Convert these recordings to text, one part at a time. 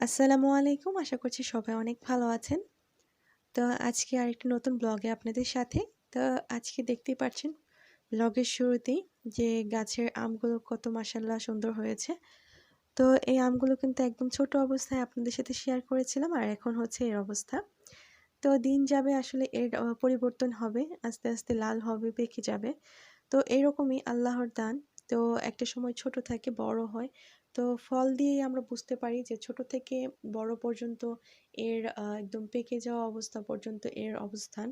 আসসালামু আলাইকুম। আশা করছি সবাই অনেক ভালো আছেন। তো আজকে আরেকটি নতুন ব্লগে আপনাদের সাথে। তো আজকে দেখতেই পাচ্ছেন ব্লগের শুরুতেই যে গাছের আমগুলো কত মাসাল্লাহ সুন্দর হয়েছে। তো এই আমগুলো কিন্তু একদম ছোট অবস্থায় আপনাদের সাথে শেয়ার করেছিলাম আর এখন হচ্ছে এর অবস্থা। তো দিন যাবে, আসলে এর পরিবর্তন হবে, আস্তে আস্তে লাল হবে, পেকে যাবে। তো এরকমই আল্লাহর দান। তো একটা সময় ছোট থাকে, বড় হয়। তো ফল দিয়েই আমরা বুঝতে পারি যে ছোট থেকে বড় পর্যন্ত এর একদম পেকে যাওয়া অবস্থা পর্যন্ত এর অবস্থান।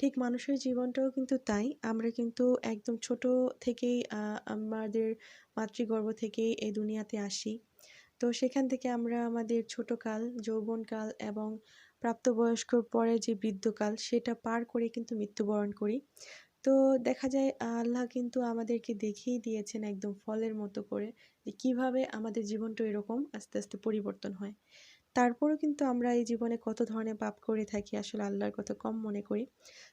ঠিক মানুষের জীবনটাও কিন্তু তাই। আমরা কিন্তু একদম ছোট থেকেই আমাদের মাতৃগর্ভ থেকেই এই দুনিয়াতে আসি। তো সেখান থেকে আমরা আমাদের ছোটকাল, যৌবনকাল এবং প্রাপ্তবয়স্কর পরে যে বৃদ্ধকাল, সেটা পার করে কিন্তু মৃত্যুবরণ করি। তো দেখা যায় আল্লাহ কিন্তু আমাদেরকে দেখিয়ে দিয়েছেন একদম ফলের মতো করে যে কীভাবে আমাদের জীবনটা এরকম আস্তে আস্তে পরিবর্তন হয়। তারপরেও কিন্তু আমরা এই জীবনে কত ধরনের পাপ করে থাকি আসলে আল্লাহর কথা কম মনে করি।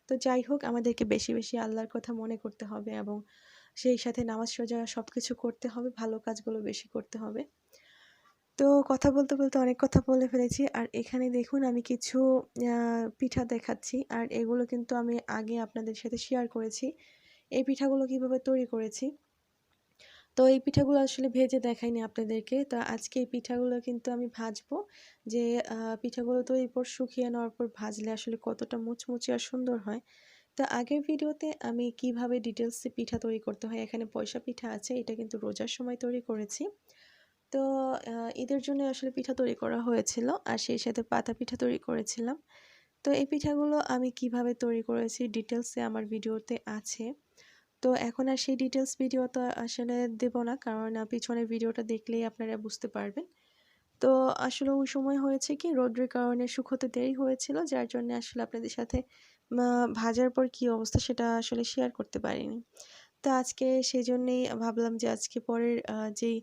তো যাই হোক, আমাদেরকে বেশি বেশি আল্লাহর কথা মনে করতে হবে এবং সেই সাথে নামাজ সোজা সব কিছু করতে হবে, ভালো কাজগুলো বেশি করতে হবে। তো কথা বলতে বলতে অনেক কথা বলে ফেলেছি। আর এখানে দেখুন আমি কিছু পিঠা দেখাচ্ছি। আর এগুলো কিন্তু আমি আগে আপনাদের সাথে শেয়ার করেছি। এই পিঠাগুলো কীভাবে তৈরি করেছি? তো এই পিঠাগুলো আসলে ভেজে দেখাইনি আপনাদেরকে। তো আজকে এই পিঠাগুলো কিন্তু আমি ভাজবো। যে পিঠাগুলো তৈরির পর শুকিয়ে নেওয়ার পর ভাজলে আসলে কতটা মুচমুচে আর সুন্দর হয়। তো আগের ভিডিওতে আমি কীভাবে ডিটেলসে পিঠা তৈরি করতে হয়, এখানে পয়সা পিঠা আছে, এটা কিন্তু রোজার সময় তৈরি করেছি। তো ঈদের জন্য আসলে পিঠা তৈরি করা হয়েছিল আর সেই সাথে পাতা পিঠা তৈরি করেছিলাম। তো এই পিঠাগুলো আমি কীভাবে তৈরি করেছি ডিটেলসে আমার ভিডিওতে আছে। তো এখন আর সেই ডিটেলস ভিডিও তো আসলে দেব না, কারণ পিছনের ভিডিওটা দেখলেই আপনারা বুঝতে পারবেন। তো আসলে ওই সময় হয়েছে কি, রোদ্রের কারণে শুকোতে দেরি হয়েছিল, যার জন্য আসলে আপনাদের সাথে ভাজার পর কি অবস্থা সেটা আসলে শেয়ার করতে পারিনি। তো আজকে সেই জন্যেই ভাবলাম যে আজকে পরের যেই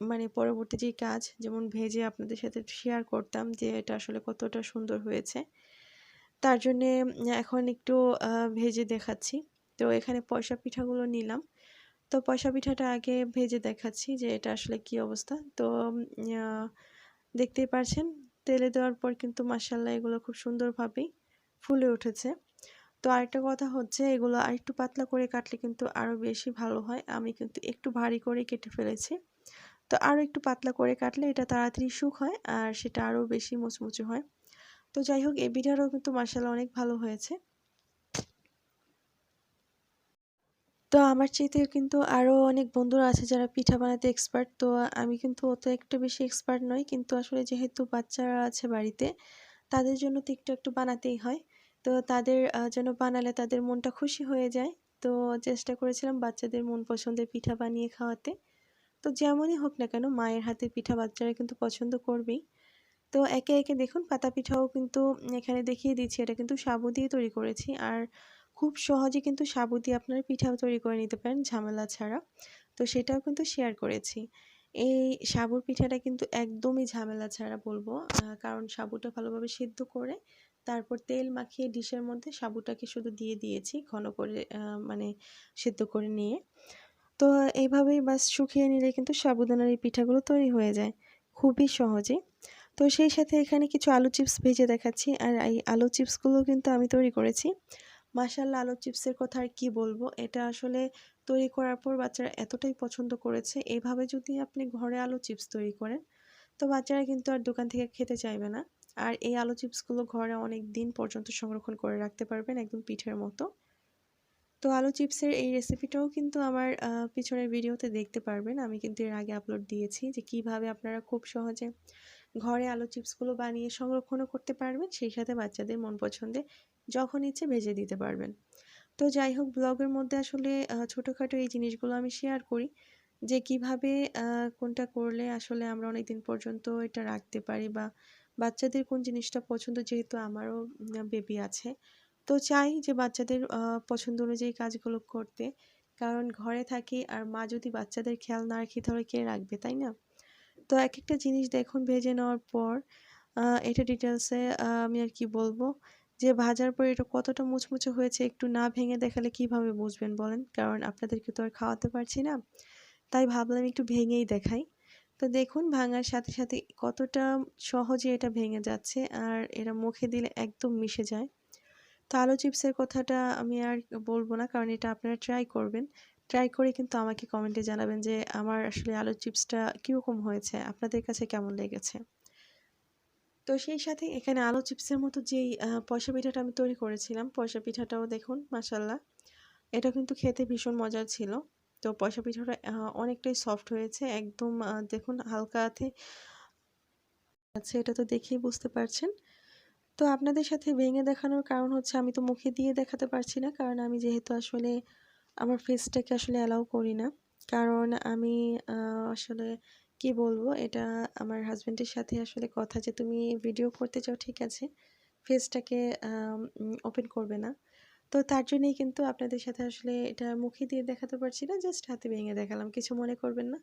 মানে পরবর্তী যে কাজ, যেমন ভেজে আপনাদের সাথে শেয়ার করতাম যে এটা আসলে কতটা সুন্দর হয়েছে। তার জন্যে এখন একটু ভেজে দেখাচ্ছি। তো এখানে পয়সা পিঠাগুলো নিলাম। তো পয়সা পিঠাটা আগে ভেজে দেখাচ্ছি যে এটা আসলে কি অবস্থা। তো দেখতেই পারছেন, তেলে দেওয়ার পর কিন্তু মাসাল্লাহ এগুলো খুব সুন্দরভাবেই ফুলে উঠেছে। তো আরেকটা কথা হচ্ছে, এগুলো আরেকটু পাতলা করে কাটলে কিন্তু আরও বেশি ভালো হয়। আমি কিন্তু একটু ভারী করে কেটে ফেলেছি। তো আরও একটু পাতলা করে কাটলে এটা তাড়াতাড়ি সুখ হয় আর সেটা আরও বেশি মুচমুচে হয়। তো যাই হোক, এই ভিডিওটাও কিন্তু মার্শাল অনেক ভালো হয়েছে। তো আমার চাইতে কিন্তু আরও অনেক বন্ধুরা আছে যারা পিঠা বানাতে এক্সপার্ট তো আমি কিন্তু অত একটা বেশি এক্সপার্ট নই। কিন্তু আসলে যেহেতু বাচ্চারা আছে বাড়িতে, তাদের জন্য তো একটু একটু বানাতেই হয়। তো তাদের যেন বানালে তাদের মনটা খুশি হয়ে যায়। তো চেষ্টা করেছিলাম বাচ্চাদের মন পছন্দের পিঠা বানিয়ে খাওয়াতে। তো যেমনই হোক না কেন, মায়ের হাতে পিঠা বাচ্চারা কিন্তু পছন্দ করবেই। তো একে একে দেখুন, পাতা পিঠাও কিন্তু এখানে দেখিয়ে দিচ্ছি, এটা কিন্তু সাবু দিয়ে তৈরি করেছি। আর খুব সহজে কিন্তু সাবু দিয়ে আপনারা পিঠাও তৈরি করে নিতে পারেন, ঝামেলা ছাড়া। তো সেটাও কিন্তু শেয়ার করেছি। এই সাবুর পিঠাটা কিন্তু একদমই ঝামেলা ছাড়া বলব কারণ সাবুটা ভালোভাবে সিদ্ধ করে তারপর তেল মাখিয়ে ডিশের মধ্যে সাবুটাকে শুধু দিয়ে দিয়েছি ঘন করে মানে সেদ্ধ করে নিয়ে। তো এইভাবেই বাস শুকিয়ে নিলে কিন্তু সাবুদানার এই পিঠাগুলো তৈরি হয়ে যায়, খুবই সহজে তো সেই সাথে এখানে কিছু আলু চিপস ভেজে দেখাচ্ছি, আর এই আলু চিপসগুলো কিন্তু আমি তৈরি করেছি। মাসাল্লা আলু চিপসের কথা আর কী বলব? এটা আসলে তৈরি করার পর বাচ্চারা এতটাই পছন্দ করেছে। এইভাবে যদি আপনি ঘরে আলু চিপস তৈরি করেন, তো বাচ্চারা কিন্তু আর দোকান থেকে খেতে চাইবে না। আর এই আলু চিপসগুলো ঘরে অনেক দিন পর্যন্ত সংরক্ষণ করে রাখতে পারবেন একদম পিঠের মতো। তো আলু চিপসের এই রেসিপিটাও কিন্তু আমার পিছনের ভিডিওতে দেখতে পারবেন। আমি কিন্তু এর আগে আপলোড দিয়েছি যে কীভাবে আপনারা খুব সহজে ঘরে আলু চিপসগুলো বানিয়ে সংরক্ষণও করতে পারবেন, সেই সাথে বাচ্চাদের মন পছন্দে যখন ইচ্ছে ভেজে দিতে পারবেন। তো যাই হোক, ব্লগের মধ্যে আসলে ছোটোখাটো এই জিনিসগুলো আমি শেয়ার করি যে কীভাবে কোনটা করলে আসলে আমরা অনেক দিন পর্যন্ত এটা রাখতে পারি বা বাচ্চাদের কোন জিনিসটা পছন্দ? যেহেতু আমারও বেবি আছে। তো চাই যে বাচ্চাদের পছন্দ অনুযায়ী কাজগুলো করতে। কারণ ঘরে থাকি আর মা যদি বাচ্চাদের খেয়াল না রাখি, তাহলে কে রাখবে, তাই না? তো এক একটা জিনিস দেখুন ভেজে নেওয়ার পর এটা ডিটেলসে আমি আর কি বলব? যে ভাজার পর এটা কতটা মুচমুচে হয়েছে, একটু না ভেঙে দেখালে কীভাবে বুঝবেন বলেন? কারণ আপনাদেরকে তো আর খাওয়াতে পারছি না। তাই ভাবলাম একটু ভেঙেই দেখাই। তো দেখুন, ভাঙার সাথে সাথে কতটা সহজে এটা ভেঙে যাচ্ছে আর এরা মুখে দিলে একদম মিশে যায়। তো আলু চিপসের কথাটা আমি আর বলব না, কারণ এটা আপনারা ট্রাই করবেন। ট্রাই করে কিন্তু আমাকে কমেন্টে জানাবেন যে আমার আসলে আলু চিপসটা কীরকম হয়েছে, আপনাদের কাছে কেমন লেগেছে? তো সেই সাথে এখানে আলু চিপসের মতো যেই পয়সা পিঠাটা আমি তৈরি করেছিলাম, পয়সা পিঠাটাও দেখুন মাসাল্লাহ এটা কিন্তু খেতে ভীষণ মজার ছিল। তো পয়সা পিঠাটা অনেকটাই সফট হয়েছে। একদম দেখুন, হালকা হাতে আচ্ছা এটা তো দেখেই বুঝতে পারছেন। তো আপনাদের সাথে ভেঙে দেখানোর কারণ হচ্ছে আমি তো মুখে দিয়ে দেখাতে পারছি না, কারণ আমি যেহেতু আসলে আমার ফেসটাকে আসলে অ্যালাউ করি না। কারণ আমি আসলে কি বলব, এটা আমার হাজব্যান্ডের সাথে আসলে কথা যে তুমি ভিডিও করতে চাও, ঠিক আছে। ফেসটাকে ওপেন করবে না। তো তার জন্যই কিন্তু আপনাদের সাথে আসলে এটা মুখে দিয়ে দেখাতে পারছি না, জাস্ট হাতে ভেঙে দেখালাম, কিছু মনে করবেন না।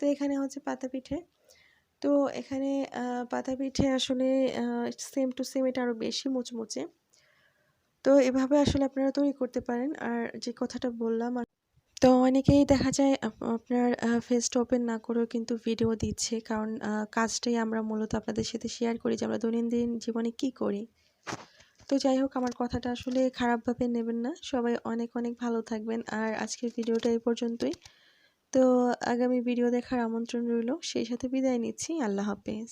তো এখানে হচ্ছে পাতা পিঠে। তো এখানে পাতা পিঠে আসলে সেম টু সেম এটা আরও বেশি মুচমুচে। তো এভাবে আসলে আপনারা তৈরি করতে পারেন। আর যে কথাটা বললাম তো অনেকেই দেখা যায় আপনার ফেসটা ওপেন না করেও কিন্তু ভিডিও দিচ্ছে। কারণ কাজটাই আমরা মূলত আপনাদের সাথে শেয়ার করি যে আমরা দৈনন্দিন জীবনে কি করি। তো যাই হোক, আমার কথাটা আসলে খারাপভাবে নেবেন না। সবাই অনেক অনেক ভালো থাকবেন। আর আজকের ভিডিওটা এই পর্যন্তই। তো আগামী ভিডিও দেখার আমন্ত্রণ রইল। সেই সাথে বিদায় নিচ্ছি। আল্লাহ হাফেজ।